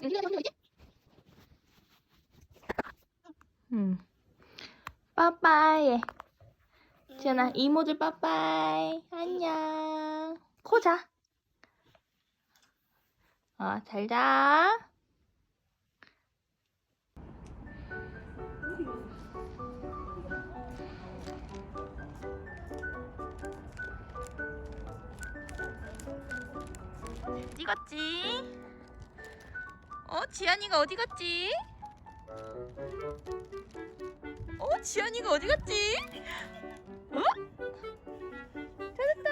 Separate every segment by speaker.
Speaker 1: 저기 어디? 음. 빠빠이. 지연아 이모들 빠빠이. 안녕. 코 자. 어, 잘 자. 어디 갔지? 어, 지안이가 어디 갔지? 어, 지안이가 어디 갔지? 어? 찾았다.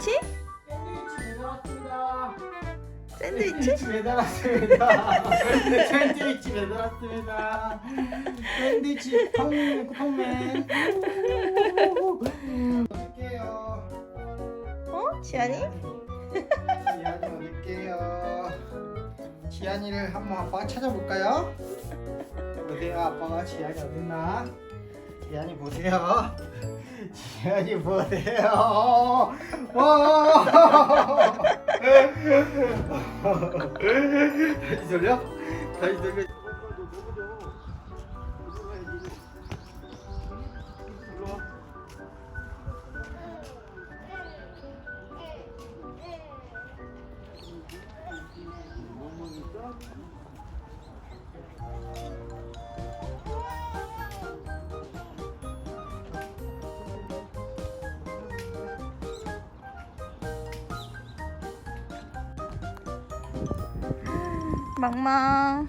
Speaker 1: 샌드위치? 샌드위치?
Speaker 2: 샌드위치 배달 왔습니다. 샌드위치 배달 왔습니다. 샌드위치 펑맨 펑맨. 어딜게요.
Speaker 1: 어? 지안이?
Speaker 2: 지안이 어딜게요. 지안이를 한번 아빠가 찾아볼까요? 보세요 아빠가 지안이 어딨나? 지안이 보세요. 지안이 보세요. 와. 다시 돌려? 다시 돌려.
Speaker 1: 멍멍.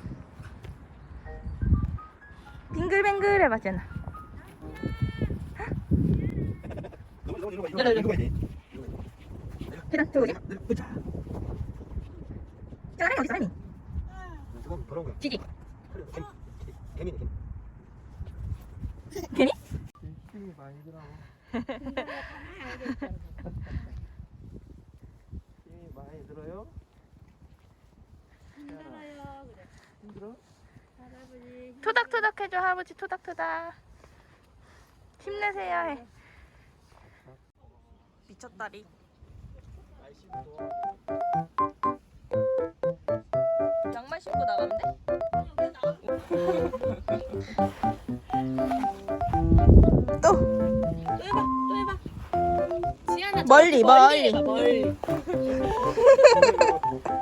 Speaker 1: 빙글빙글 해봐, 지안아. 계단 들어오지? 사람이 어디 사람이? 지지.
Speaker 2: 개미네
Speaker 1: 괜히?
Speaker 2: 힘이 많이 들어. 힘이 많이 들어요
Speaker 3: 그래
Speaker 2: 힘 들어?
Speaker 3: 할아버지
Speaker 1: 토닥토닥 해줘, 할아버지 토닥토닥. 힘내세요 해. 미쳤다리. 양말 신고 나가면 돼?
Speaker 3: 또또 해봐 또 해봐 지안아
Speaker 1: 멀리, 멀리.
Speaker 3: 멀리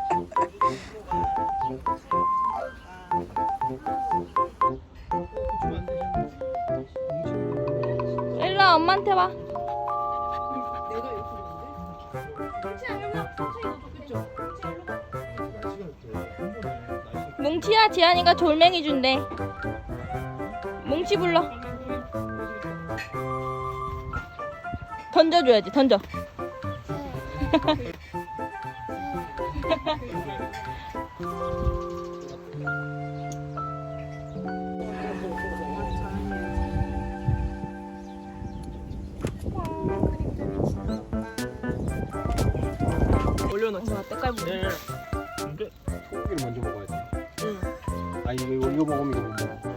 Speaker 1: 일로 와, 엄마한테 와. 뭉치야, 지안이가 졸맹이 준대. 뭉치 불러. 던져줘야지, 던져. 올려놓지 마, 때깔 부
Speaker 2: 네. 근데 소고기를 먼저 먹어야 돼. 응. 아 이거 이거 이거 먹으면 이거 못 먹어.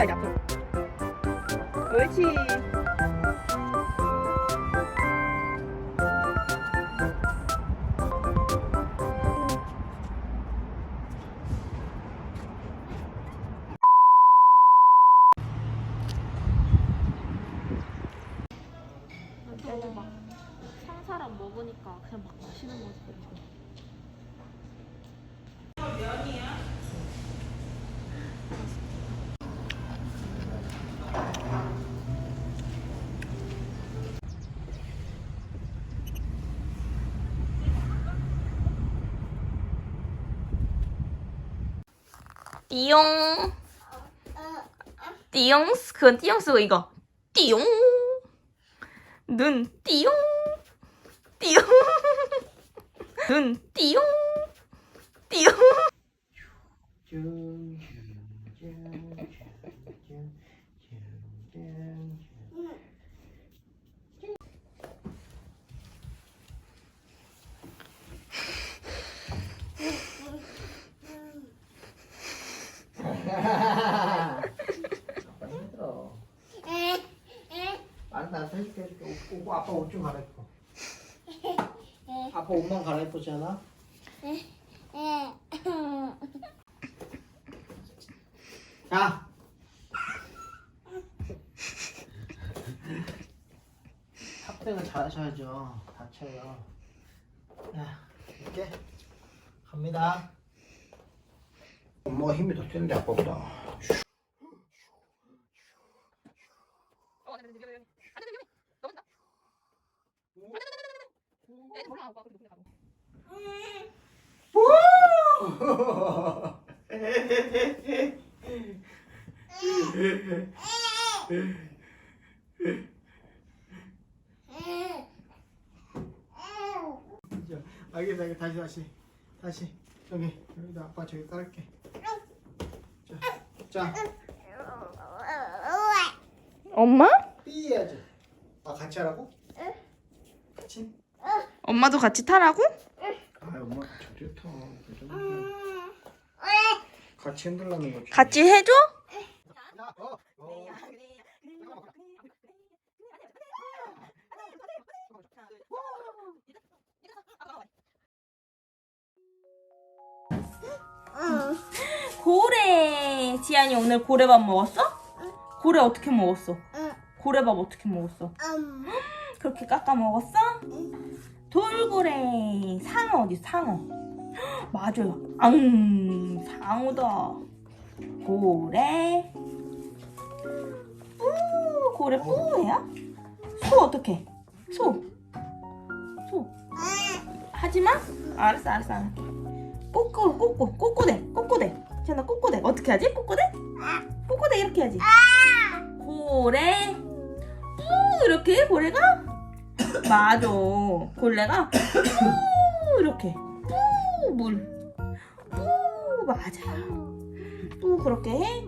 Speaker 1: 와야지, 앞으로. 옳지. 띠용. 띠용? 그건 띠용 쓰고 이거. 띠용. 눈 띠용. 띠용. 눈 띠용. 띠용
Speaker 2: 힘들어. 사줄게 해줄게. 오고 아빠 옷 좀 갈아입고. 아빠 옷만 갈아입지 않아? 자. 합병을 잘하셔야죠. 다쳐요. 자, 이렇게 갑니다. 엄마가 힘이 더 센데 아빠보다. 알겠어, 알겠어. 다시, 다시, 다시. 여기, 여기다 아빠 저기 깔게. 자, 자,
Speaker 1: 엄마?
Speaker 2: 삐 해야지. 아, 같이 하라고? 같이?
Speaker 1: 엄마도 같이 타라고?
Speaker 2: 아, 엄마 저리 타. 같이 흔들라는 거지.
Speaker 1: 같이 해줘?
Speaker 2: 자, 어, 어.
Speaker 1: 고래 지안이 오늘 고래밥 먹었어? 고래 어떻게 먹었어? 고래밥 어떻게 먹었어? 그렇게 깎아 먹었어? 돌고래. 상어 어디 상어. 맞아요. 앙 상어다. 고래. 뿌 고래 뿌야? 소 어떻게 소. 소. 하지마? 알았어 알았어 안 할게 꼬꼬 꼬꼬 꼬꼬대 꼬꼬대. 쟤나 꼬꼬대. 어떻게 하지? 꼬꼬대? 꼬꼬대 이렇게 해야지. 고래. 뿌 이렇게 고래가? 맞아. 고래가? 뿌 이렇게. 뿌물 뿌 맞아요. 또 그렇게. 해